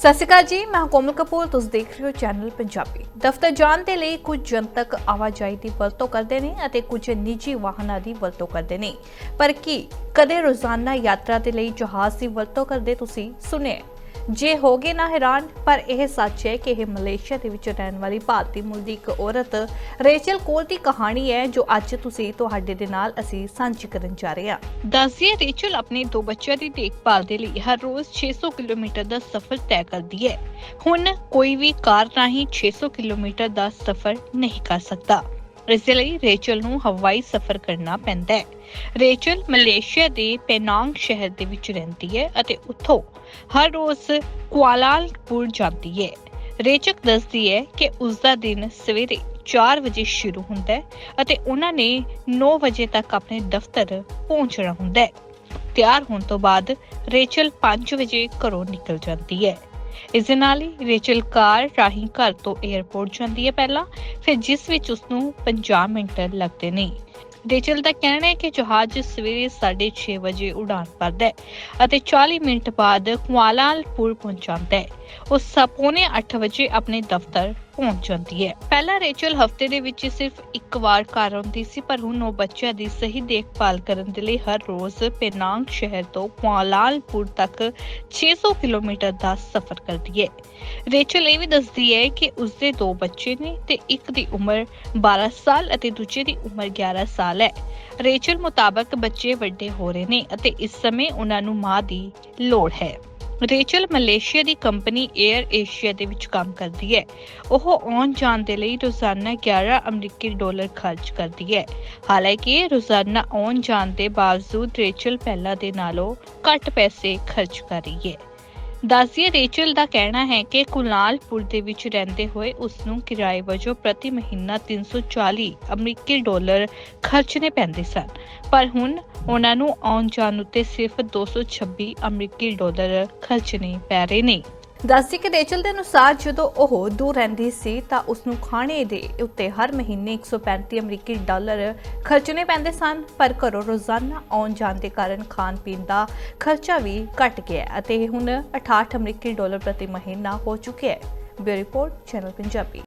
ਸਤਿ ਸ਼੍ਰੀ ਅਕਾਲ ਜੀ, ਮੈਂ ਕੋਮਲ ਕਪੂਰ, ਤੁਸੀਂ ਦੇਖ ਰਹੇ ਹੋ ਚੈਨਲ ਪੰਜਾਬੀ। ਦਫ਼ਤਰ ਜਾਣ ਦੇ ਲਈ ਕੁਝ ਜਨਤਕ ਆਵਾਜਾਈ ਦੀ ਵਰਤੋਂ ਕਰਦੇ ਨੇ ਅਤੇ ਕੁਝ ਨਿੱਜੀ ਵਾਹਨਾਂ ਦੀ ਵਰਤੋਂ ਕਰਦੇ ਨੇ। ਪਰ ਕੀ ਕਦੇ ਰੋਜ਼ਾਨਾ ਯਾਤਰਾ ਦੇ ਲਈ ਜਹਾਜ਼ ਦੀ ਵਰਤੋਂ ਕਰਦੇ ਤੁਸੀਂ ਸੁਣਿਆ ਜੇ ਹੋਗੇ ਨਾ ਹੈਰਾਨ, ਪਰ ਇਹ ਸੱਚ ਹੈ ਕਿ ਇਹ ਮਲੇਸ਼ੀਆ ਦੇ ਵਿੱਚ ਰਹਿਣ ਵਾਲੀ ਭਾਰਤੀ ਮੂਲ ਦੀ ਇੱਕ ਔਰਤ ਰੇਚਲ ਕੋਲ ਦੀ ਕਹਾਣੀ ਹੈ, ਜੋ ਅੱਜ ਤੁਸੀਂ ਤੁਹਾਡੇ ਦੇ ਨਾਲ ਅਸੀਂ ਸਾਂਝੀ ਕਰਨ ਜਾ ਰਹੇ ਹਾਂ। ਦੱਸਦੀ ਰੇਚਲ ਆਪਣੇ ਦੋ ਬੱਚਿਆਂ ਦੀ ਦੇਖਭਾਲ ਦੇ ਲਈ ਹਰ ਰੋਜ਼ 600 ਕਿਲੋਮੀਟਰ ਦਾ ਸਫ਼ਰ ਤੈਅ ਕਰਦੀ ਹੈ। ਹੁਣ ਕੋਈ ਵੀ ਕਾਰ ਰਾਹੀਂ 600 ਕਿਲੋਮੀਟਰ ਦਾ ਸਫ਼ਰ ਨਹੀਂ ਕਰ ਸਕਦਾ। ਇਸ ਲਈ ਰੇਚਲ ਨੂੰ ਹਵਾਈ ਸਫ਼ਰ ਕਰਨਾ ਪੈਂਦਾ ਹੈ। ਰੇਚਲ ਮਲੇਸ਼ੀਆ ਦੇ ਪੈਨਾਂਗ ਸ਼ਹਿਰ ਦੇ ਵਿੱਚ ਰਹਿੰਦੀ ਹੈ ਅਤੇ ਉੱਥੋਂ ਹਰ ਰੋਜ਼ ਕੁਆਲਾਲਪੁਰ ਜਾਂਦੀ ਹੈ। ਰੇਚਕ ਦੱਸਦੀ ਹੈ ਕਿ ਉਸ ਦਾ ਦਿਨ ਸਵੇਰੇ 4 ਵਜੇ ਸ਼ੁਰੂ ਹੁੰਦਾ ਹੈ ਅਤੇ ਉਹਨਾਂ ਨੇ 9 ਵਜੇ ਤੱਕ ਆਪਣੇ ਦਫ਼ਤਰ ਪਹੁੰਚਣਾ ਹੁੰਦਾ ਹੈ। ਤਿਆਰ ਹੋਣ ਤੋਂ ਬਾਅਦ ਰੇਚਲ 5 ਵਜੇ ਘਰੋਂ ਨਿਕਲ ਜਾਂਦੀ ਹੈ। ਇਸ ਦੇ ਨਾਲ ਹੀ ਰੇਚਲ ਕਾਰ ਰਾਹੀਂ ਘਰ ਤੋਂ 에ਅਰਪੋਰਟ ਜਾਂਦੀ ਹੈ ਪਹਿਲਾਂ, ਫਿਰ ਜਿਸ ਵਿੱਚ ਉਸ ਨੂੰ 50 ਮਿੰਟ ਲੱਗਦੇ ਨੇ। ਰੇਚਲ ਦਾ ਕਹਿਣਾ ਹੈ ਕਿ ਜਹਾਜ਼ ਸਵੇਰੇ 6:30 ਵਜੇ ਉਡਾਨ ਭਰਦਾ ਹੈ ਅਤੇ 40 ਮਿੰਟ ਬਾਅਦ ਕੁਆਲਾਲਪੁਰ ਪਹੁੰਚ ਜਾਂਦਾ ਹੈ। ਉਹ ਸਪੋਨੇ 8 ਵਜੇ ਆਪਣੇ ਦਫ਼ਤਰ ਪਹੁੰਚ ਜਾਂਦੀ ਹੈ। ਪਹਿਲਾਂ ਰੇਚਲ ਹਫ਼ਤੇ ਦੇ ਵਿੱਚ ਸਿਰਫ ਇੱਕ ਵਾਰ ਘਰ ਆਉਂਦੀ ਸੀ, ਪਰ ਹੁਣ ਉਹ ਬੱਚਿਆਂ ਦੀ ਸਹੀ ਦੇਖਭਾਲ ਕਰਨ ਦੇ ਲਈ ਹਰ ਰੋਜ਼ ਪੈਨਾਂਗ ਸ਼ਹਿਰ ਤੋਂ ਕੁਆਲਾਲੰਪੁਰ ਤੱਕ 600 ਕਿਲੋਮੀਟਰ ਦਾ ਸਫ਼ਰ ਕਰਦੀ ਹੈ। ਰੇਚਲ ਇਹ ਵੀ ਦੱਸਦੀ ਹੈ ਕਿ ਉਸਦੇ ਦੋ ਬੱਚੇ ਨੇ ਤੇ ਇੱਕ ਦੀ ਉਮਰ 12 ਸਾਲ ਅਤੇ ਦੂਜੇ ਦੀ ਉਮਰ 11 ਸਾਲ ਹੈ। ਰੇਚਲ ਮੁਤਾਬਕ ਬੱਚੇ ਵੱਡੇ ਹੋ ਰਹੇ ਨੇ ਅਤੇ ਇਸ ਸਮੇਂ ਉਹਨਾਂ ਨੂੰ ਮਾਂ ਦੀ ਲੋੜ ਹੈ। ਰੇਚਲ ਮਲੇਸ਼ੀਆ ਦੀ ਕੰਪਨੀ 에ਅਰ ਏਸ਼ੀਆ ਦੇ ਵਿੱਚ ਕੰਮ ਕਰਦੀ ਹੈ। ਉਹ ਆਉਣ ਜਾਣ ਦੇ ਲਈ ਰੋਜ਼ਾਨਾ 11 ਅਮਰੀਕੀ ਡਾਲਰ ਖਰਚ ਕਰਦੀ ਹੈ। ਹਾਲਾਂਕਿ ਰੋਜ਼ਾਨਾ ਆਉਣ ਜਾਣ ਦੇ ਬਾਵਜੂਦ ਰੇਚਲ ਪਹਿਲਾਂ ਦੇ ਨਾਲੋਂ ਘੱਟ ਪੈਸੇ ਖਰਚ ਕਰ ਰਹੀ ਹੈ। ਦੱਸਿਏ ਰੇਚਲ ਦਾ ਕਹਿਣਾ ਹੈ ਕਿ ਕੁਲਾਲਪੁਰ ਦੇ ਵਿੱਚ ਰਹਿੰਦੇ ਹੋਏ ਉਸ ਨੂੰ ਕਿਰਾਏ ਵਜੋਂ ਪ੍ਰਤੀ ਮਹੀਨਾ 340 ਅਮਰੀਕੀ ਡਾਲਰ ਖਰਚਣੇ ਪੈਂਦੇ ਸਨ। ਪਰ ਹੁਣ ਉਹਨਾਂ ਨੂੰ ਆਉਣ ਜਾਣ ਉੱਤੇ ਸਿਰਫ 226 ਅਮਰੀਕੀ ਡਾਲਰ ਖਰਚਣੇ ਪੈ ਰਹੇ ਨੇ। ਦੱਸਦੀ ਕਿ ਰੇਚਲ ਦੇ ਅਨੁਸਾਰ ਜਦੋਂ ਉਹ ਦੂਰ ਰਹਿੰਦੀ ਸੀ ਤਾਂ ਉਸ ਨੂੰ ਖਾਣੇ ਦੇ ਉੱਤੇ ਹਰ ਮਹੀਨੇ 135 ਅਮਰੀਕੀ ਡਾਲਰ ਖਰਚਣੇ ਪੈਂਦੇ ਸਨ, ਪਰ ਘਰੋਂ ਰੋਜ਼ਾਨਾ ਆਉਣ ਜਾਣ ਦੇ ਕਾਰਨ ਖਾਣ ਪੀਣ ਦਾ ਖਰਚਾ ਵੀ ਘਟ ਗਿਆ ਅਤੇ ਇਹ ਹੁਣ 68 ਅਮਰੀਕੀ ਡਾਲਰ ਪ੍ਰਤੀ ਮਹੀਨਾ ਹੋ ਚੁੱਕਿਆ ਹੈ। Bureau report, channel Punjabi.